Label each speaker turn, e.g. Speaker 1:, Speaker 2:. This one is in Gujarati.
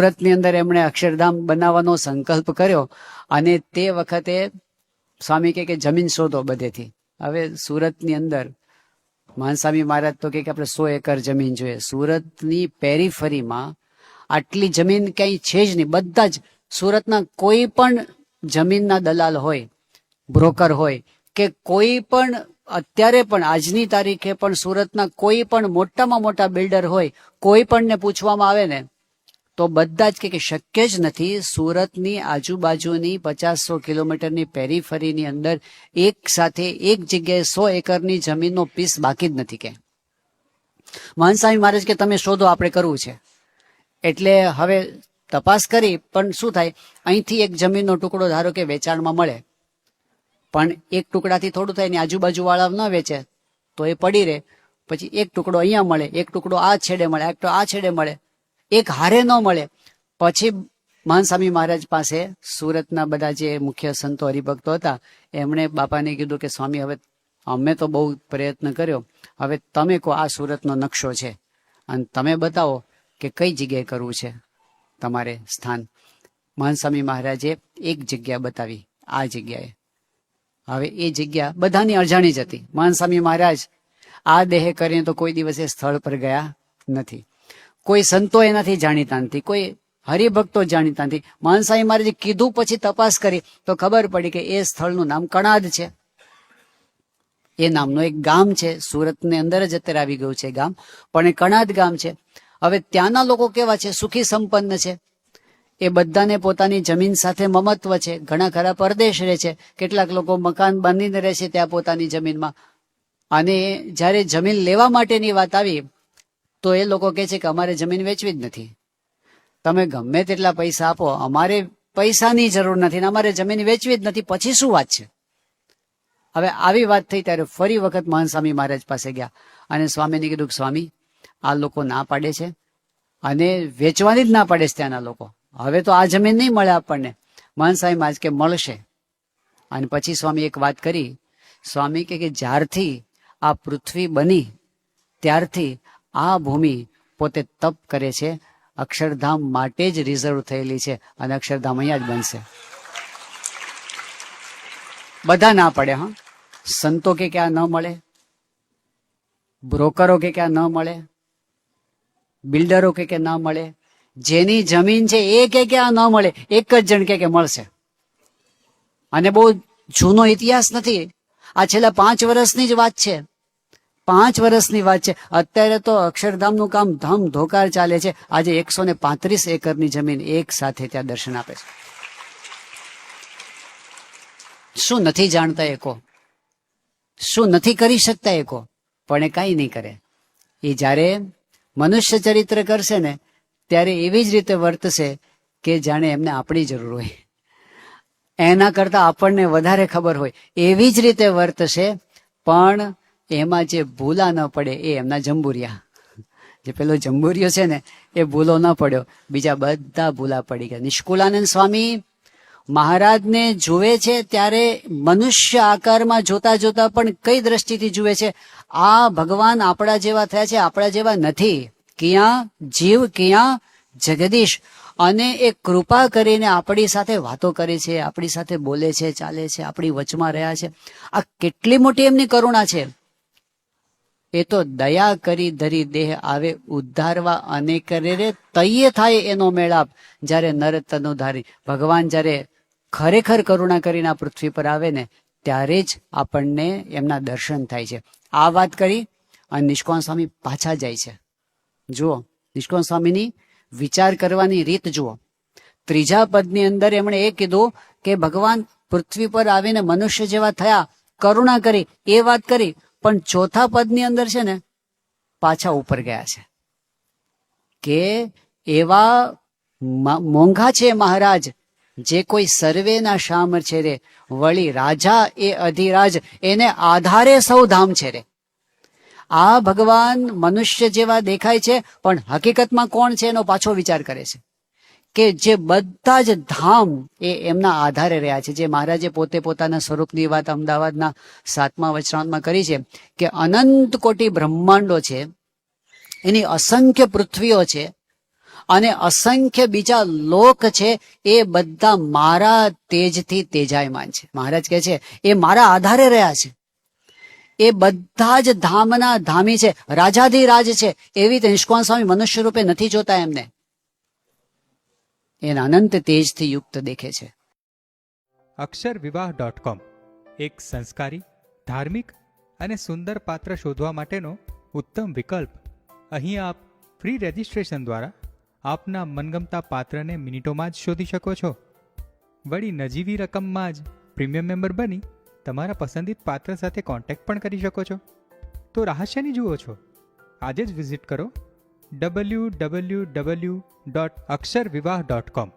Speaker 1: સુરતની અંદર એમણે અક્ષરધામ બનાવવાનો સંકલ્પ કર્યો અને તે વખતે સ્વામી કે જમીન શોધો બધેથી. હવે સુરતની અંદર મહાનસ્વામી મહારાજ તો કે આપણે સો એકર જમીન જોઈએ. સુરતની પેરીફરીમાં આટલી જમીન ક્યાંય છે જ નહીં. બધા જ સુરતના કોઈ પણ જમીનના દલાલ હોય, બ્રોકર હોય, કે કોઈ પણ, અત્યારે પણ, આજની તારીખે પણ સુરતના કોઈ પણ મોટામાં મોટા બિલ્ડર હોય, કોઈ પણને પૂછવામાં આવે ને તો બધા જ કે શક્ય જ નથી. સુરતની આજુબાજુની પચાસસો કિલોમીટરની પેરીફરીની અંદર એક સાથે એક જગ્યાએ સો એકરની જમીનનો પીસ બાકી જ નથી કે. મહાનસ્વામી મહારાજ કે તમે શોધો આપણે કરવું છે. એટલે હવે તપાસ કરી, પણ શું થાય? અહીંથી એક જમીનનો ટુકડો ધારો કે વેચાણમાં મળે. પણ એક ટુકડાથી થોડું થાય ને આજુબાજુ વાળા ન વેચે, તો એ પડી રહે. પછી એક ટુકડો અહીંયા મળે, એક ટુકડો આ છેડે મળે, એક તો આ છેડે મળે. એક હારે ન મળે. પછી માનસ્વામી મહારાજ પાસે સુરતના બધા જે મુખ્ય સંતો, હરિભક્તો હતા, એમણે બાપાને કીધું કે, સ્વામી, હવે અમે તો બહુ પ્રયત્ન કર્યો. હવે તમે કહો, આ સુરતનો નકશો છે. અને તમે બતાવો કે કઈ જગ્યાએ કરવું છે તમારે સ્થાન. માનસ્વામી મહારાજે એક જગ્યા બતાવી, આ જગ્યાએ. હવે એ જગ્યા બધાની અજાણી જ હતી. માનસ્વામી મહારાજ આ દેહ કરીને તો કોઈ દિવસે સ્થળ પર ગયા નથી. કોઈ સંતો એનાથી જાણીતા નથી, કોઈ હરિભક્તો જાણીતા નથી. માનસાઈ મહારાજે કીધું પછી તપાસ કરી, તો ખબર પડી કે એ સ્થળનું નામ કણાદ છે. એ નામનું એક ગામ છે, સુરતની અંદર જ અત્યારે આવી ગયું છે ગામ, પણ એ કણાદ ગામ છે. હવે ત્યાંના લોકો કેવા છે? સુખી સંપન્ન છે. એ બધાને પોતાની જમીન સાથે મમત્વ છે. ઘણા ખરા પરદેશ રહે છે. કેટલાક લોકો મકાન બાંધીને રહે છે ત્યાં પોતાની જમીનમાં. અને જ્યારે જમીન લેવા માટેની વાત આવી તો એ લોકો કહે છે કે અમારે જમીન વેચવી જ નથી. તમે ગમે તેટલા પૈસા આપો, અમારે પૈસાની જરૂર નથી ને અમારે જમીન વેચવી જ નથી. પછી શું વાત છે? હવે આવી વાત થઈ ત્યારે ફરી વખત મહાન સ્વામી મહારાજ પાસે ગયા અને સ્વામીને કીધું સ્વામી, આ લોકો ના પાડે છે અને વેચવાની જ ના પાડે છે ત્યાંના લોકો. હવે તો આ જમીન નહીં મળે આપણને. મહાન સ્વામી મહારાજ કે મળશે. અને પછી સ્વામી એક વાત કરી. સ્વામી કે કે જ્યારથી આ પૃથ્વી બની, ત્યારથી આ ભૂમિ પોતે તપ કરે છે. અક્ષરધામ માટે જ રિઝર્વ થયેલી છે અને અક્ષરધામ અહીંયા જ બનશે. બધા ના પડે, હા. સંતો કે ક્યાં ન મળે? બ્રોકરો કે ક્યાં ન મળે? બિલ્ડરો કે ન મળે? જેની જમીન છે એ કે ક્યાં ન મળે? એક જ જણ કે કે મળશે. અને બહુ જૂનો ઇતિહાસ નથી. આ છેલ્લા પાંચ વર્ષની જ વાત છે. પાંચ વર્ષની વાત છે. અત્યારે તો અક્ષરધામનું કામ ધમ ધોકાર ચાલે છે. આજે એકસો ને પાંત્રીસ એકરની જમીન એક સાથે ત્યાં દર્શન આપે છે. શું નથી જાણતા એકો? શું નથી કરી શકતા એકો? પણ એ કાંઈ નહીં કરે. એ જ્યારે મનુષ્ય ચરિત્ર કરશે ને, ત્યારે એવી જ રીતે વર્તશે કે જાણે એમને આપણી જરૂર હોય. એના કરતા આપણને વધારે ખબર હોય. એવી જ રીતે વર્તશે, પણ એમાં જે ભૂલા ન પડે એ એમના જંબુરિયા. જે પેલો જંબુરિયો છે ને, એ ભૂલો ન પડ્યો. બીજા બધા ભૂલા પડી ગયા. નિષ્કુલાનંદ સ્વામી મહારાજને જુએ છે ત્યારે મનુષ્ય આકારમાં જોતા જોતા પણ કઈ દ્રષ્ટિથી જુએ છે? આ ભગવાન આપણા જેવા થયા છે, આપણા જેવા નથી. ક્યાં? જીવ ક્યાં? જગદીશ. અને એ કૃપા કરીને આપણી સાથે વાતો કરે છે, આપણી સાથે બોલે છે, ચાલે છે, આપણી વચમાં રહ્યા છે. આ કેટલી મોટી એમની કરુણા છે? એ તો દયા કરી ધરી દેહ આવે ઉદ્ધારવા અને કરે રે તૈયે થાય એનો મેળાપ જ્યારે નર તનુધારી. ભગવાન જ્યારે ખરેખર કરુણા કરીને આ પૃથ્વી પર આવે ને, ત્યારે જ આપણને એમના દર્શન થાય છે. આ વાત કરી અને નિષ્કોણ સ્વામી પાછા જાય છે. જુઓ, નિષ્કોણ સ્વામીની વિચાર કરવાની રીત જુઓ. ત્રીજા પદની અંદર એમણે એ કીધું કે ભગવાન પૃથ્વી પર આવીને મનુષ્ય જેવા થયા, કરુણા કરી, એ વાત કરી પણ ચોથા પદની અંદર છે ને, પાછા ઉપર ગયા છે. કે એવા મોંઘા છે મહારાજ, જે કોઈ સર્વેના શામ છે રે, વળી રાજા એ અધિરાજ, એને આધારે સૌ ધામ છે રે. આ ભગવાન મનુષ્ય જેવા દેખાય છે, પણ હકીકતમાં કોણ છે એનો પાછો વિચાર કરે છે. કે જે બધા જ ધામ એ એમના આધારે રહ્યા છે. જે મહારાજે પોતે પોતાના સ્વરૂપની વાત અમદાવાદના સાતમા વચનાંતમાં કરી છે કે અનંત કોટી બ્રહ્માંડો છે, એની અસંખ્ય પૃથ્વીઓ છે અને અસંખ્ય બીજા લોક છે, એ બધા મારા તેજથી તેજાયમાન છે. મહારાજ કહે છે, એ મારા આધારે રહ્યા છે. એ બધા જ ધામના ધામી છે, રાજાધિરાજ છે. એવી રીતે નિષ્કોણ સ્વામી મનુષ્ય રૂપે નથી જોતા એમને. એના અનંત તેજથી યુક્ત દેખે છે.
Speaker 2: અક્ષર વિવાહ ડોટ કોમ, એક સંસ્કારી, ધાર્મિક અને સુંદર પાત્ર શોધવા માટેનો ઉત્તમ વિકલ્પ અહીં આપ ફ્રી રજિસ્ટ્રેશન દ્વારા આપના મનગમતા પાત્રને મિનિટોમાં જ શોધી શકો છો. વળી નજીવી રકમમાં જ પ્રીમિયમ મેમ્બર બની તમારા પસંદિત પાત્ર સાથે કોન્ટેક્ટ પણ કરી શકો છો. તો રહસ્યની જુઓ છો. આજે જ વિઝિટ કરો www.aksharvivah.com.